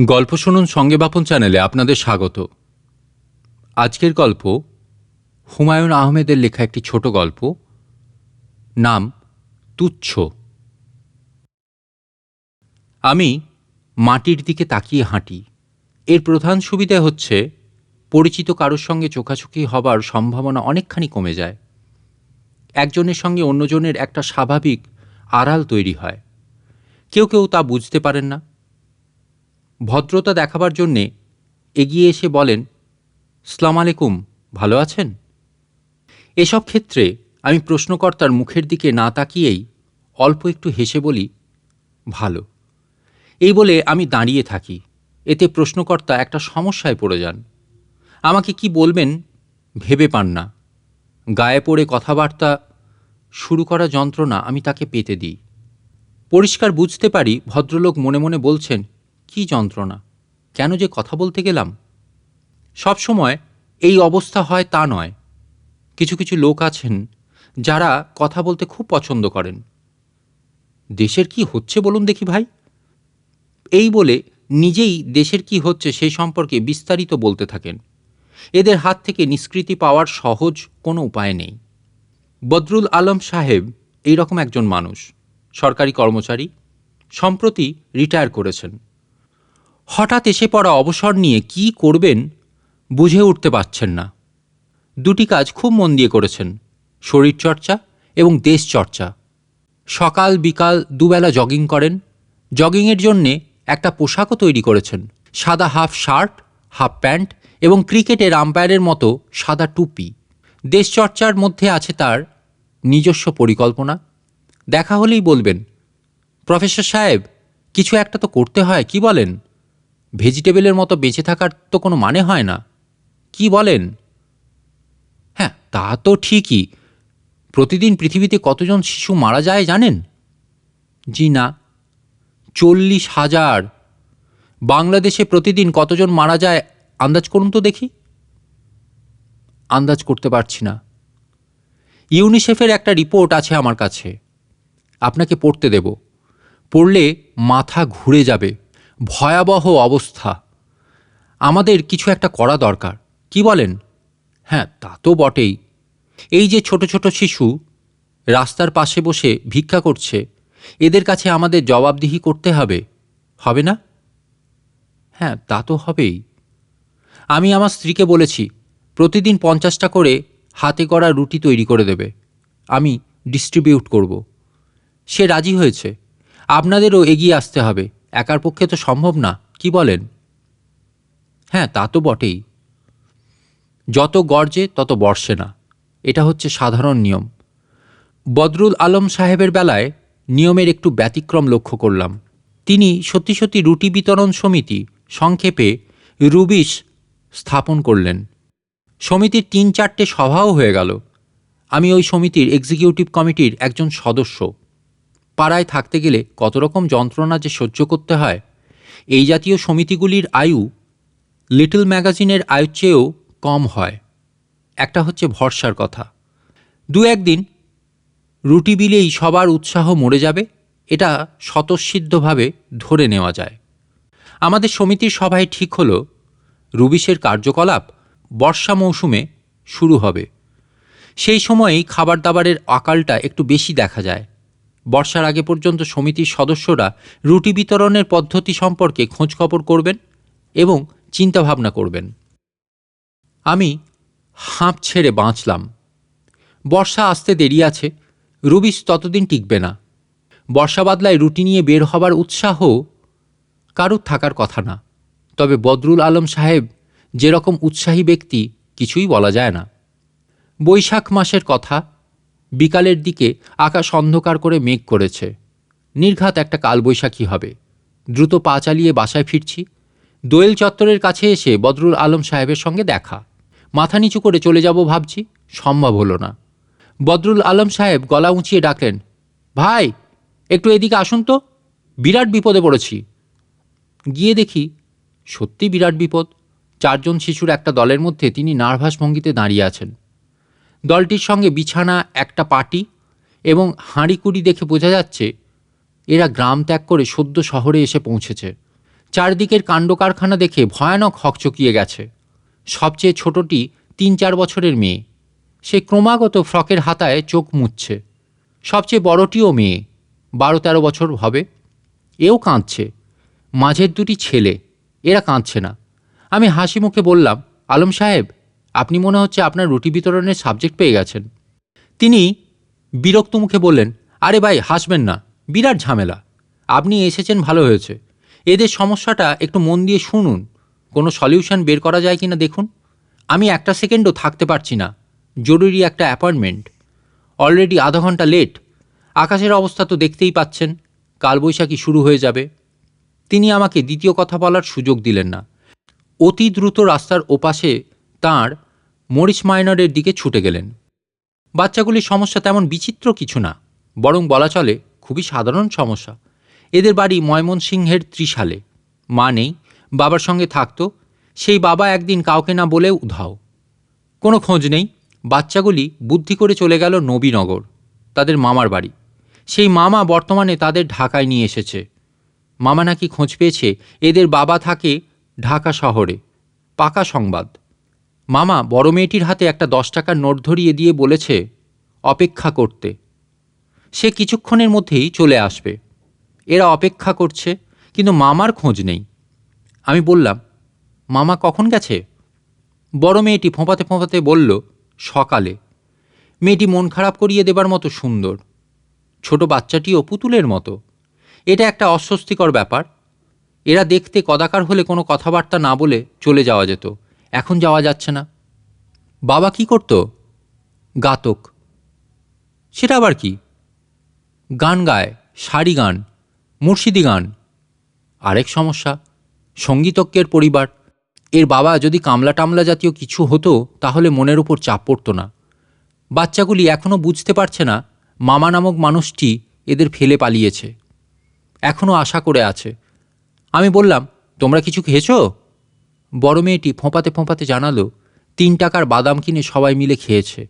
গল্প শুনুন সঙ্গে বাপন চ্যানেলে আপনাদের স্বাগত। আজকের গল্প হুমায়ুন আহমেদের লেখা একটি ছোট গল্প, নাম তুচ্ছ। আমি মাটির দিকে তাকিয়ে হাঁটি। এর প্রধান সুবিধা হচ্ছে পরিচিত কারোর সঙ্গে চোখাচোখি হবার সম্ভাবনা অনেকখানি কমে যায়। একজনের সঙ্গে অন্যজনের একটা স্বাভাবিক আড়াল তৈরি হয়। কেউ কেউ তা বুঝতে পারেন না। ভদ্রতা দেখাবার জন্যে এগিয়ে এসে বলেন, সালাম আলাইকুম, ভালো আছেন? এসব ক্ষেত্রে আমি প্রশ্নকর্তার মুখের দিকে না তাকিয়েই অল্প একটু হেসে বলি, ভালো। এই বলে আমি দাঁড়িয়ে থাকি। এতে প্রশ্নকর্তা একটা সমস্যায় পড়ে যান। আমাকে কি বলবেন ভেবে পান না। গায়ে পড়ে কথাবার্তা শুরু করা যন্ত্রণা আমি তাকে পেতে দিই। পরিষ্কার বুঝতে পারি, ভদ্রলোক মনে মনে বলছেন কি যন্ত্রণা? কেন যে কথা বলতে গেলাম? সব সময় এই অবস্থা হয় তা নয়। কিছু কিছু লোক আছেন যারা কথা বলতে খুব পছন্দ করেন। দেশের কি হচ্ছে বলুন দেখি ভাই? এই বলে নিজেই দেশের কি হচ্ছে সেই সম্পর্কে বিস্তারিত বলতে থাকেন। এদের হাত থেকে নিষ্কৃতি পাওয়ার সহজ কোনো উপায় নেই। বদরুল আলম সাহেব এই রকম একজন মানুষ। সরকারি কর্মচারী, সম্প্রতি রিটায়ার করেছেন। হঠাৎ এসে পড়া অবসর নিয়ে কি করবেন বুঝে উঠতে পারছেন না। দুটি কাজ খুব মন দিয়ে করেছেন শরীরচর্চা এবং দেশচর্চা সকাল বিকাল দুবেলা জগিং করেন। জগিংয়ের জন্যে একটা পোশাকও তৈরি করেছেন, সাদা হাফ শার্ট, হাফ প্যান্ট এবং ক্রিকেটের আম্পায়ারের মতো সাদা টুপি। দেশচর্চার মধ্যে আছে তার নিজস্ব পরিকল্পনা। দেখা হলেই বলবেন, প্রফেসর সাহেব, কিছু একটা তো করতে হয়, কি বলেন? ভেজিটেবলের মতো বেঁচে থাকার তো কোনো মানে হয় না। কি বলেন? হ্যাঁ তা তো ঠিকই। প্রতিদিন পৃথিবীতে কতজন শিশু মারা যায় জানেন? জি না। চল্লিশ হাজার। বাংলাদেশে প্রতিদিন কতজন মারা যায় আন্দাজ করুন তো দেখি। আন্দাজ করতে পারছি না। ইউনিসেফের একটা রিপোর্ট আছে আমার কাছে। আপনাকে পড়তে দেব। পড়লে মাথা ঘুরে যাবে। ভয়াবহ অবস্থা। আমাদের কিছু একটা করা দরকার। কি বলেন? হ্যাঁ তা তো বটেই। এই যে ছোট ছোট শিশু রাস্তার পাশে বসে ভিক্ষা করছে, এদের কাছে আমাদের জবাবদিহি করতে হবে। হবে না? হ্যাঁ তা তো হবেই। আমি আমার স্ত্রীকে বলেছি, প্রতিদিন পঞ্চাশটা করে হাতে করা রুটি তৈরি করে দেবে। আমি ডিস্ট্রিবিউট করব। সে রাজি হয়েছে। আপনাদেরও এগিয়ে আসতে হবে। একার পক্ষে তো সম্ভব না, কি বলেন? হ্যাঁ তা তো বটেই। যত গর্জে, তত বর্ষে না। এটা হচ্ছে সাধারণ নিয়ম। বদরুল আলম সাহেবের বেলায় নিয়মের একটু ব্যতিক্রম লক্ষ্য করলাম। তিনি সত্যি সত্যি রুটি বিতরণ সমিতি সংক্ষেপে রুবিশ স্থাপন করলেন। সমিতির তিন চারটে সভাও হয়ে গেল। আমি ওই সমিতির এক্সিকিউটিভ কমিটির একজন সদস্য। পাড়ায় থাকতে গেলে কত রকম যন্ত্রণা যে সহ্য করতে হয়। এই জাতীয় সমিতিগুলির আয়ু লিটল ম্যাগাজিনের আয়ুর চেয়েও কম হয়। একটা হচ্ছে ভরসার কথা। দু একদিন রুটি বিলেই সবার উৎসাহ মরে যাবে, এটা স্বতঃসিদ্ধভাবে ধরে নেওয়া যায়। আমাদের সমিতির সভায় ঠিক হলো, রুবিশের কার্যকলাপ বর্ষা মৌসুমে শুরু হবে। সেই সময়েই খাবার দাবারের আকালটা একটু বেশি দেখা যায়। বর্ষার আগে পর্যন্ত সমিতির সদস্যরা রুটি বিতরণের পদ্ধতি সম্পর্কে খোঁজখবর করবেন এবং চিন্তাভাবনা করবেন। আমি হাঁপ ছেড়ে বাঁচলাম। বর্ষা আসতে দেরি আছে রুবিশ ততদিন টিকবে না। বর্ষা বাদলায় রুটি নিয়ে বের হবার উৎসাহ কারুর থাকার কথা না। তবে বদরুল আলম সাহেব যেরকম উৎসাহী ব্যক্তি, কিছুই বলা যায় না। বৈশাখ মাসের কথা বিকালের দিকে আকাশ অন্ধকার করে মেঘ করেছে। নির্ঘাত একটা কালবৈশাখী হবে। দ্রুত পা চালিয়ে বাসায় ফিরছি। দোয়েল চত্বরের কাছে এসে বদরুল আলম সাহেবের সঙ্গে দেখা। মাথা নিচু করে চলে যাব ভাবছি, সম্ভব হলো না। বদরুল আলম সাহেব গলা উঁচিয়ে ডাকলেন, ভাই, একটু এদিকে আসুন তো, বিরাট বিপদে পড়েছি। গিয়ে দেখি সত্যি বিরাট বিপদ। চারজন শিশুর একটা দলের মধ্যে তিনি নার্ভাস ভঙ্গিতে দাঁড়িয়ে আছেন। দলটির সঙ্গে বিছানা, একটা পার্টি এবং হাঁড়িকুড়ি দেখে বোঝা যাচ্ছে এরা গ্রাম ত্যাগ করে সদ্য শহরে এসে পৌঁছেছে। চারদিকের কাণ্ড কারখানা দেখে ভয়ানক হকচকিয়ে গেছে। সবচেয়ে ছোটটি তিন চার বছরের মেয়ে। সে ক্রমাগত ফ্রকের হাতায় চোখ মুছছে। সবচেয়ে বড়টিও মেয়ে, বারো তেরো বছর হবে। এও কাঁদছে। মাঝের দুটি ছেলে, এরা কাঁদছে না। আমি হাসি মুখে বললাম, আলম সাহেব আপনি মনে হচ্ছে আপনার রুটি বিতরণের সাবজেক্ট পেয়ে গেছেন। তিনি বিরক্ত মুখে বললেন, আরে ভাই, হাসবেন না, বিরাট ঝামেলা। আপনি এসেছেন, ভালো হয়েছে। এদের সমস্যাটা একটু মন দিয়ে শুনুন। কোনো সলিউশন বের করা যায় কি না দেখুন। আমি একটা সেকেন্ডও থাকতে পারছি না। জরুরি একটা অ্যাপয়েন্টমেন্ট অলরেডি আধা ঘণ্টা লেট আকাশের অবস্থা তো দেখতেই পাচ্ছেন। কালবৈশাখী শুরু হয়ে যাবে। তিনি আমাকে দ্বিতীয় কথা বলার সুযোগ দিলেন না। অতি দ্রুত রাস্তার ওপাশে তাঁর মরিচ মাইনরের দিকে ছুটে গেলেন। বাচ্চাগুলির সমস্যা তেমন বিচিত্র কিছু না, বরং বলা চলে খুবই সাধারণ সমস্যা। এদের বাড়ি ময়মনসিংহের ত্রিশালে। মা নেই, বাবার সঙ্গে থাকতো, সেই বাবা একদিন কাউকে না বলেও উধাও। কোনো খোঁজ নেই, বাচ্চাগুলি বুদ্ধি করে চলে গেল নবীনগর, তাদের মামার বাড়ি। সেই মামা বর্তমানে তাদের ঢাকায় নিয়ে এসেছে। মামা নাকি খোঁজ পেয়েছে, এদের বাবা থাকে ঢাকা শহরে। পাকা সংবাদ। মামা, বড় মেয়েটির হাতে একটা দশ টাকার নোট ধরিয়ে দিয়ে বলেছে, অপেক্ষা করতে। সে কিছুক্ষণের মধ্যেই চলে আসবে। এরা অপেক্ষা করছে, কিন্তু মামার খোঁজ নেই। আমি বললাম, মামা কখন গেছে? বড় মেয়েটি ফোঁপাতে ফোঁপাতে বলল, সকালে। মেয়েটি মন খারাপ করিয়ে দেবার মতো সুন্দর। ছোট বাচ্চাটিও পুতুলের মতো। এটা একটা অস্বস্তিকর ব্যাপার। এরা দেখতে কদাকার হলে কোনো কথাবার্তা না বলে চলে যাওয়া যেত। এখন যাওয়া যাচ্ছে না। বাবা কি করত? গাতক। সেটা আবার কি? গান গায়, শাড়ি গান, মুর্শিদি গান। আরেক সমস্যা, সঙ্গীতজ্ঞের পরিবার। এর বাবা যদি কামলা টামলা জাতীয় কিছু হতো, তাহলে মনের উপর চাপ পড়তো না। বাচ্চাগুলি এখনও বুঝতে পারছে না, মামা নামক মানুষটি এদের ফেলে পালিয়েছে। এখনও আশা করে আছে। আমি বললাম, তোমরা কিছু খেয়েছো? বড় মেয়েটি ফোঁপাতে ফোঁপাতে জানালো, তিন টাকার বাদাম কিনে সবাই মিলে খেয়েছে।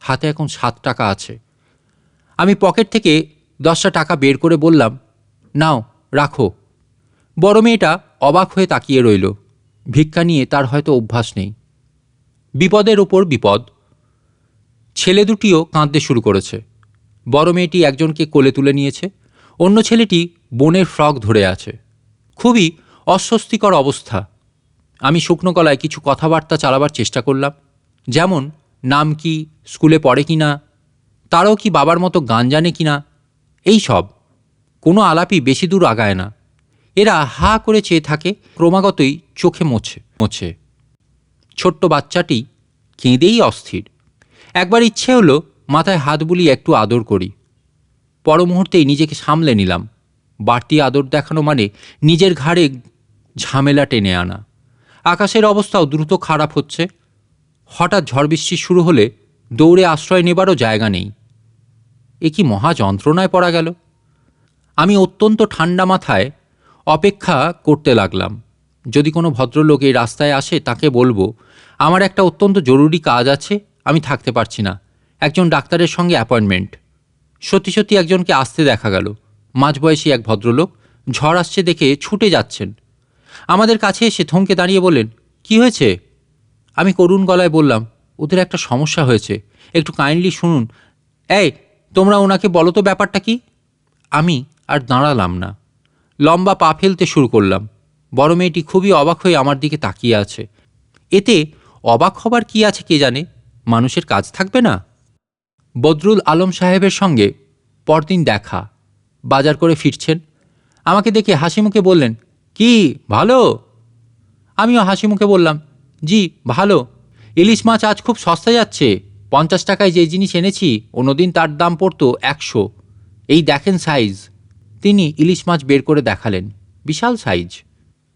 হাতে এখন সাত টাকা আছে। আমি পকেট থেকে দশটা টাকা বের করে বললাম, নাও, রাখো। বড় মেয়েটা অবাক হয়ে তাকিয়ে রইল। ভিক্ষা নিয়ে তার হয়তো অভ্যাস নেই। বিপদের ওপর বিপদ। ছেলে দুটিও কাঁদতে শুরু করেছে। বড় মেয়েটি একজনকে কোলে তুলে নিয়েছে, অন্য ছেলেটি বোনের ফ্রক ধরে আছে। খুবই অস্বস্তিকর অবস্থা। আমি শুকনো গলায় কিছু কথাবার্তা চালাবার চেষ্টা করলাম। যেমন, নাম কি, স্কুলে পড়ে কি না তারাও কি বাবার মতো গান জানে কি না এই সব। কোনো আলাপই বেশি দূর আগায় না। এরা হা করে চেয়ে থাকে, ক্রমাগতই চোখে মোছে মোছে। ছোট্ট বাচ্চাটি কেঁদেই অস্থির। একবার ইচ্ছে হলো মাথায় হাত বুলিয়ে একটু আদর করি। পর মুহূর্তেই নিজেকে সামলে নিলাম। বাড়তি আদর দেখানো মানে নিজের ঘাড়ে ঝামেলা টেনে আনা। আকাশের অবস্থাও দ্রুত খারাপ হচ্ছে। হঠাৎ ঝড় বৃষ্টি শুরু হলে দৌড়ে আশ্রয় নেবারও জায়গা নেই। এ কি মহা যন্ত্রণায় পড়া গেল? আমি অত্যন্ত ঠান্ডা মাথায় অপেক্ষা করতে লাগলাম। যদি কোনো ভদ্রলোক এই রাস্তায় আসে, তাকে বলব, আমার একটা অত্যন্ত জরুরি কাজ আছে, আমি থাকতে পারছি না। একজন ডাক্তারের সঙ্গে অ্যাপয়েন্টমেন্ট। সত্যি সত্যি একজনকে আসতে দেখা গেল। মাঝবয়সী এক ভদ্রলোক ঝড় আসছে দেখে ছুটে যাচ্ছেন। আমাদের কাছে এসে থমকে দাঁড়িয়ে বললেন, কি হয়েছে? আমি করুণ গলায় বললাম, ওদের একটা সমস্যা হয়েছে। একটু কাইন্ডলি শুনুন। এই, তোমরা ওনাকে বলো তো ব্যাপারটা কি? আমি আর দাঁড়ালাম না। লম্বা পা ফেলতে শুরু করলাম। বড় মেয়েটি খুবই অবাক হয়ে আমার দিকে তাকিয়ে আছে। এতে অবাক হবার কি আছে কে জানে? মানুষের কাজ থাকবে না। বদরুল আলম সাহেবের সঙ্গে পরদিন দেখা। বাজার করে ফিরছেন। আমাকে দেখে হাসি মুখে বললেন কি, ভালো? আমিও হাসি মুখে বললাম, জি, ভালো। ইলিশ মাছ আজ খুব সস্তা যাচ্ছে। পঞ্চাশ টাকায় যে জিনিস এনেছি, অন্যদিন তার দাম পড়তো একশো। এই দেখেন সাইজ। তিনি ইলিশ মাছ বের করে দেখালেন। বিশাল সাইজ।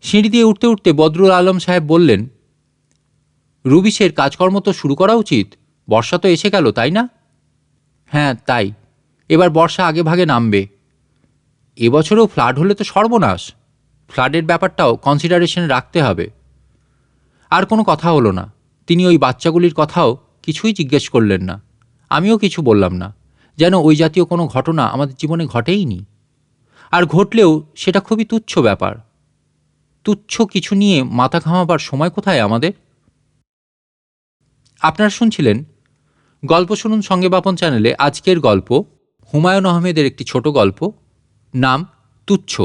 সিঁড়ি দিয়ে উঠতে উঠতে বদরুল আলম সাহেব বললেন রুবিশের কাজকর্ম তো শুরু করা উচিত। বর্ষা তো এসে গেল, তাই না? হ্যাঁ তাই। এবার বর্ষা আগে ভাগে নামবে। এবছরও ফ্লাড হলে তো সর্বনাশ। ফ্লাডের ব্যাপারটাও কনসিডারেশনে রাখতে হবে। আর কোনো কথা হলো না। তিনি ওই বাচ্চাগুলির কথাও কিছুই জিজ্ঞেস করলেন না। আমিও কিছু বললাম না। যেন ওই জাতীয় কোনো ঘটনা আমাদের জীবনে ঘটেইনি আর ঘটলেও সেটা খুবই তুচ্ছ ব্যাপার। তুচ্ছ কিছু নিয়ে মাথা ঘামাবার সময় কোথায় আমাদের? আপনারা শুনছিলেন গল্প শুনুন সঙ্গে বাপন চ্যানেলে আজকের গল্প হুমায়ুন আহমেদের একটি ছোট গল্প। নাম তুচ্ছ।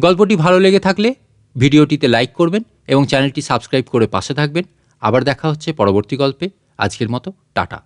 গল্পটি ভালো লেগে থাকলে ভিডিওটিতে লাইক করবেন এবং চ্যানেলটি সাবস্ক্রাইব করে পাশে থাকবেন। আবার দেখা হচ্ছে পরবর্তী গল্পে। আজকের মতো, টাটা।